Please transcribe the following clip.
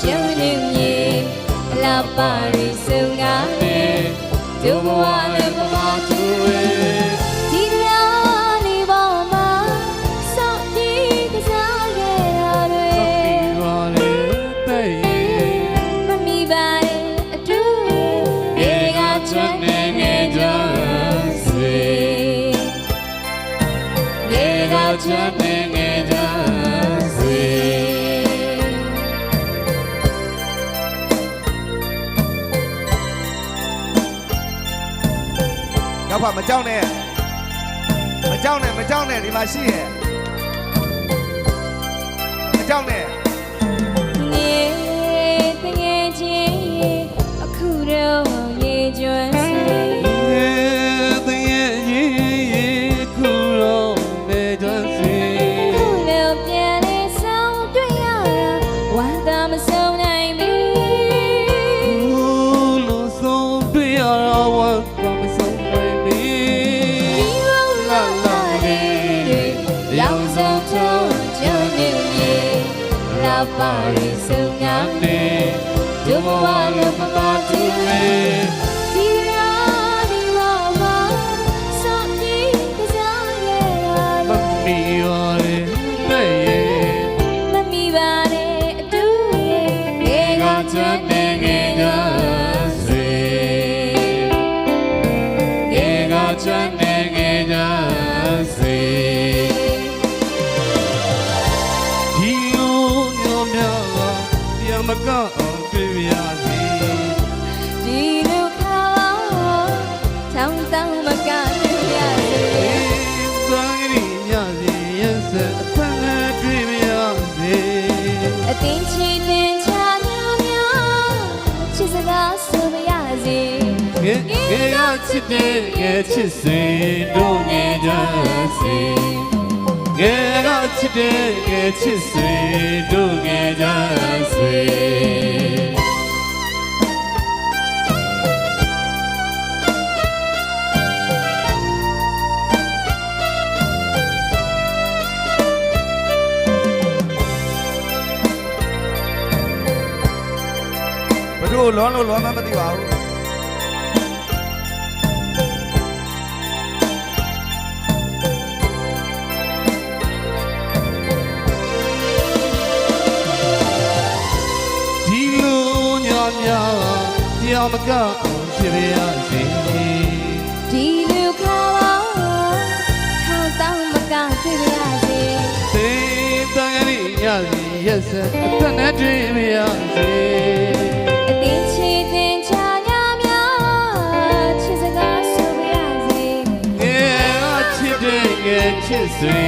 ကျုံနေမြေအလာပါရီစုံငါရဲ့ဒုဘဝလည်းပမာသူရဲ့ဒီတရားလေးပေါ်မှာစောက်ပြီးကစားခဲ့တာတွေပြီးပါလေပဲ့ရဲ့မမီပါအတူဘေကချမ်းနေနေကြစေဘေကချမ်း ရောက်ပါမကြောက်နဲ့မကြောက်နဲ့မကြောက်နဲ့ဒီမှာရှိရဲ့ ပါရီဆုံငါနဲ့ဒုဘဝလည်းမမတူဒီရာဒီရာမှာစောင့်ကြည့်ကစားခဲ့တာလေမမီပါနဲ့အတူရေကချမ်းနေနေကြစေရေကချမ်းနေနေကြ ဆိုမရစေငယ်ငယ်ကချစ်တဲ့ငယ်ချစ်စိန်တို့ငယ်ကြစေငယ်ကချစ်တဲ့ငယ်ချစ်စိန်တို့ငယ်ကြစေ ဘတို့လွန်လို့လွန်မှမသိပါဘူးဒီလိုညများတရားမကအောင်ဖြစ်ရစေဒီလိုခါထောင်းတောင်းမကတွေ့ရစေသေတန်ရည်ညစီရက်စက်အသက်နဲ့တွေ့မရစေ ချစ်